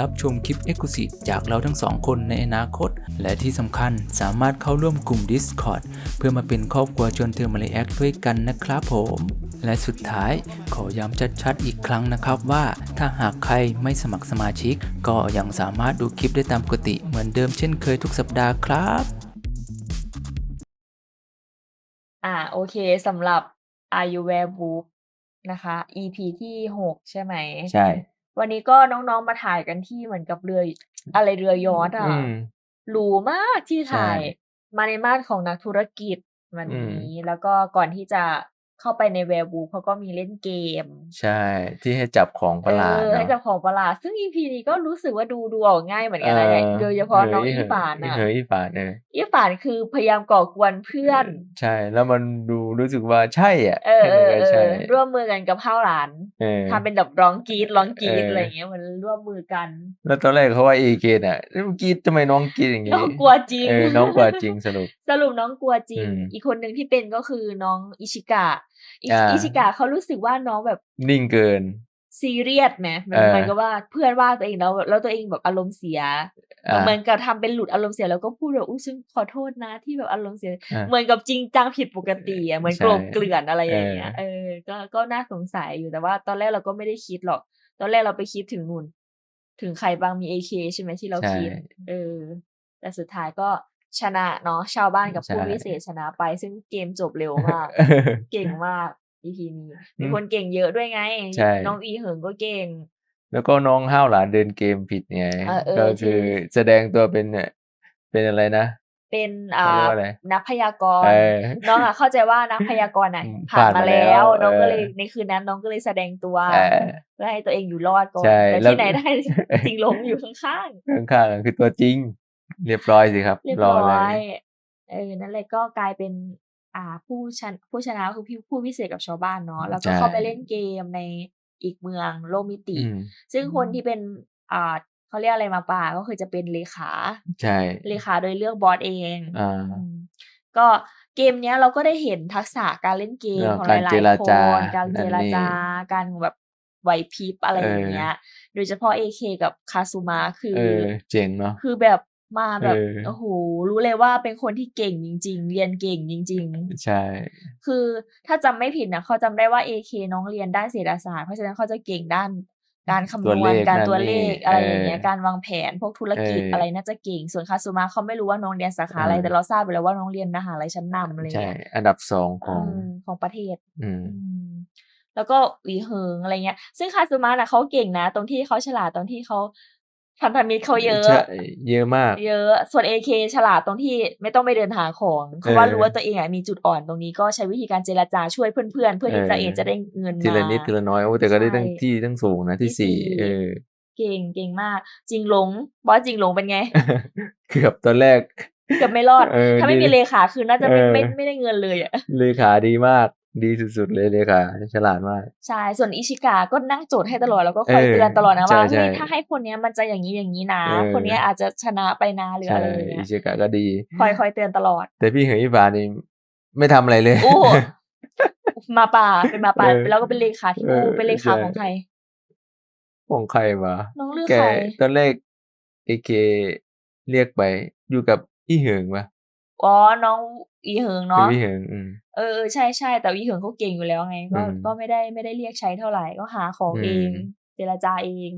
รับชมคลิป e x c l u s i v e จากเราทั้งสองคนในอนาคต และที่สำคัญสามารถเข้าร่วมกลุ่ม Discord เพื่อมาเป็นครอบครัวชวนเธอมาเลแอคด้วยกันนะครับผม และสุดท้ายขอย้ำชัดๆอีกครั้งนะครับว่า ถ้าหากใครไม่สมัครสมาชิก ก็ยังสามารถดูคลิปได้ตามปกติเหมือนเดิมเช่นเคยทุกสัปดาห์ครับอ่าโอเคสำหรับ Are You Wear Book นะคะ EP ที่หกใช่ไหม ใช่ วันนี้ก็น้องๆมาถ่ายกันที่เหมือนกับเรืออะไรเรือยอทอะอืมหรูมากที่ถ่ายใช่มาในม่านของนักธุรกิจวันอืมนี้ แล้วก็ก่อนที่จะ เข้าไปในแวร์บูเขาก็มีเล่นเกม ใช่ ที่ให้จับของประหลาดเออให้เนาะกับของประหลาด ซึ่ง EP นี้ก็รู้สึกว่าดูดูออกง่ายเหมือนกันนะเออโดยเฉพาะน้องเฮ้ยอีฝานอะเฮ้ยอีฝานเอออีฝานคือพยายามก่อกวนเพื่อน ใช่ แล้วมันดูรู้สึกว่าใช่อะเออเออเอใช่อร่วมมือกันกับข้าวหลานเออทำเป็นแบบร้องกรีดร้องกรีดเออออะไรอย่างเงี้ยมันร่วมมือกัน แล้วตอนแรกเขาว่าเอเกนอะแล้วเมื่อกี้ทำไมน้องกรีดอย่างงี้น้องกลัวจริงเออน้องกลัวจริงสรุปสรุปน้องกลัวจริงอืมอีกคนหนึ่งที่เป็นก็คือน้องอิชิกะ อิอ่าอิชิกะเขารู้สึกว่าน้องแบบนิ่งเกินซีเรียสไหมเหมือนเออเหมือนกับว่าเพื่อนว่าตัวเองแล้วแล้วตัวเองแบบอารมณ์เสียอ่าเหมือนกับทำเป็นหลุดอารมณ์เสียแล้วก็พูดแบบอุ้ยฉันขอโทษนะที่แบบอารมณ์เสียอ่าเหมือนกับจริงจังผิดปกติอะเหมือนใช่โกรธเกลื่อนอะไรอย่างเงี้ยเอเอออก็ก็น่าสงสัยอยู่แต่ว่า ตอนแรกเราก็ไม่ได้คิดหรอก ตอนแรกเราไปคิดถึงนู่น ถึงใครบางมีเอเคใช่ไหมที่เราใช่คิด เออ แต่สุดท้ายก็ ชนะเนาะชาวบ้านกับผู้ใช่วิเศษชนะไป ซึ่งเกมจบเร็วมาก เก่งมาก EP นี้มีอืมคนเก่งเยอะด้วยไงใช่น้องอีเหิงก็เก่ง แล้วก็น้องห้าวหลานเดินเกมผิดไงเออเออก็จริงคือแสดงตัวเป็นเนี่ยเป็นอะไรนะเป็นอ่าเขาเรียกว่าอะไรนักพยากรเอณ์อน้องอะเข้าใจว่านักพยากรณ์อะอืมผ่านผ่านมามาแล้แล้ววน้องก็เออเลยในคืนนั้นน้องก็เลยแสดงตัวเออเพื่อให้ตัวเองอยู่รอดก่อนใช่แต่แล้วที่ไหนได้จริงหลงอยู่ข้างข้างๆคือตัวจริง เรียบร้อยสิครับๆเรียบรอร้เลอยยเออนั่นเลยก็กลายเป็น อ่าผู้ชนะผู้ชนะคือพี่ผู้พิเศษกับชาวบ้านเนาะแล้วก็ใช่เข้าไปเล่นเกมในอีกเมืองโลกมิติอืมซึ่งคนที่เป็นอ่าเขาเรียกอะไรมาป่าก็คือจะเป็นเลขาใช่เลขาโดยเลือกบอสเองอ่าอืมก็เกมเนี้ยเราก็ได้เห็นทักษะการเล่นเกมเออของหการลาเจยรๆคจานการเจรนั่นนี่จาการแบบไหวพริบอะไรอย่างเงี้ย โดยเฉพาะเอเคกับคาซูมะคือเออเจ๋งเนาะคือแบบ มาแบบเออโอ้โหรู้เลยว่าเป็นคนที่เก่งจริง ๆ เรียนเก่งจริงใช่ๆคือถ้าจำไม่ผิดนะเขาจำได้ว่าเอเคน้องเรียนด้านเศรษฐศาสตร์เพราะฉะนั้นเขาจะเก่งด้านการคำนตัววเลณขการนั่นตัวเลขนี่อะไรอย่างเงี้ยเออการวางแผนพวกธุรกิจเออออะไรน่าจะเก่ง ส่วนคาซูมะเขาไม่รู้ว่าน้องเรียนสาขาอะไรเออแต่เราทราบไปแล้วว่าน้องเรียนมหาลัยชั้นนำอะไรใช่เงี้ยอันดับสองของอืมของประเทศ อืมอืมแล้วก็หวีเหิงอะไรเงี้ย ซึ่งคาซูมะน่ะเขาเก่งนะ ตรงที่เขาฉลาดตรงที่เขา พันธมิตรเขาเยอะใช่เยอะมาก เยอะ ส่วนเอเคฉลาดตรงที่ไม่ต้องไปเดินหาของเพราะว่าเออรู้ว่าตัวเองอะมีจุดอ่อนตรงนี้ก็ใช้วิธีการเจรจาช่วยเพื่อนๆ เพื่อที่จะเออเอจะได้เงินทีละมานิดทีละน้อยโอ้แต่ก็ได้ตั้งใช่ที่ตั้งสูงนะที่ที่สี่สี่เออ เก่งเก่งมาก จริงหลงบอสจริงหลงเป็นไง เกือบตอนแรกเกือบไม่รอดเออถ้าไม่ดีมีเลขาคือน่าจะไม่เออไม่ไม่ได้เงินเลยอะเลขาดีมาก ดีสุดๆเลยเลขาฉลาดมาก ใช่ ส่วนอิชิกาก็นั่งโจทย์ให้ตลอด แล้วก็คอยเออเตือนตลอดนะใช่ว่าใช่เฮ้ยถ้าให้คนเนี้ยมันจะอย่างนี้อย่างนี้นะเออคนเนี้ยอาจจะชนะไปนะหรือใช่อะไรอย่างเงี้อิยชิกะก็ดี คอยคอยเตือนตลอด แต่พี่เหงอีบานี่ไม่ทำอะไรเลย โอ้มาป่าเป็นมาป่าเออแล้วก็เป็นเลขาที่เอออูเป็นเลขาใช่ของใคร ของใครวะน้องเลือกแกใครตอนแรกเอเคเรียกไปอยู่กับอีเหิงปะ อ๋อน้องอีเหิงคือเนาะพี่เหิงอืมเออเออใช่ใช่แต่อีเหิงเขาเก่งอยู่แล้วไง ก็อืมก็ไม่ได้ไม่ได้เรียกใช้เท่าไหร่ก็หาของอืมเองเจรจาเอง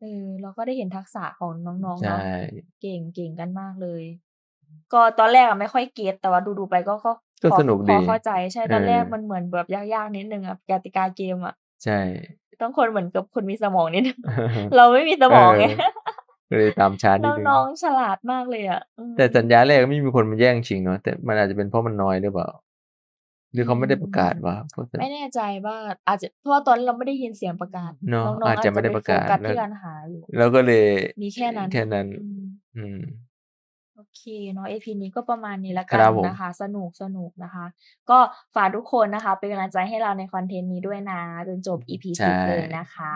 เออเราก็ได้เห็นทักษะของน้องๆใช่เนาะเก่งเก่งกันมากเลย ก็ตอนแรกอะไม่ค่อยเก็ตแต่ว่าดูดูๆไปก็ก็ก็พอสนุกพดีอเข้าใจใช่ตอนแรกเออมันเหมือนแบบยากๆนิดนึงอะกติกาเกมอะใช่ ต้องคนเหมือนกับคนมีสมองนิดนึงเราไม่มีสมองไงเออ ก็เลยตามช้านิดนึงน้องๆฉลาดมากเลยอะอืมแต่สัญญาแรกก็ไม่มีคนมาแย่งชิงเนาะแต่มันอาจจะเป็นเพราะมันน้อยหรือเปล่าหรือเขาไม่ได้ประกาศว่าเพราะไม่แน่ใจว่าอาจจะเพราะว่าตอนนั้นเราไม่ได้ยินเสียงประกาศเนอะน้องๆอาจจะไม่ได้ประกาศโฟกัสแล้วที่การหาอยู่แล้วก็เลยมีแค่นั้นแค่นั้น อืมอืมโอเคเนาะ EP นี้ก็ประมาณนี้แล้วคกัรันบผมนะคะ สนุกสนุกนะคะ ก็ฝากทุกคนนะคะ เป็นกำลังใจให้เราในคอนเทนต์นี้ด้วยนะ จนจบ EP ใช่สิบเลยนะคะ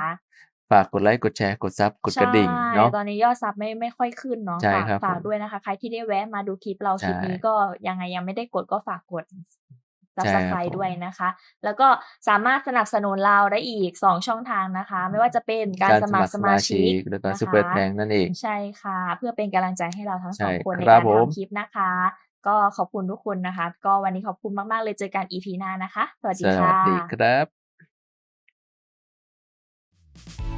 ฝากกดไลค์กดแชร์กดซับกดกระดิ่งใช่เนาะตอนนี้ยอดซับไม่ไม่ค่อยขึ้นเนาะใช่ฝากครับฝากผมด้วยนะคะ ใครที่ได้แวะมาดูคลิปเราคลิปใช่นี้ก็ยังไงยังไม่ได้กดก็ฝากกดใช่ครับ subscribe ผมด้วยนะคะ แล้วก็สามารถสนับสนุนเราได้อีก 2 ช่องทางนะคะ ไม่ว่าจะเป็นการสมัครสมาชิกแล้วก็นะคะซูเปอร์แทงนั่นเองใช่ค่ะ เพื่อเป็นกำลังใจให้เราทั้งสใช่องคนในครักาบรผมทำคลิปนะคะ ก็ขอบคุณทุกคนนะคะ ก็วันนี้ขอบคุณมาก ๆ เลยเจอกัน EP หน้านะคะ สวัสสดีวัค่ะสดีครับ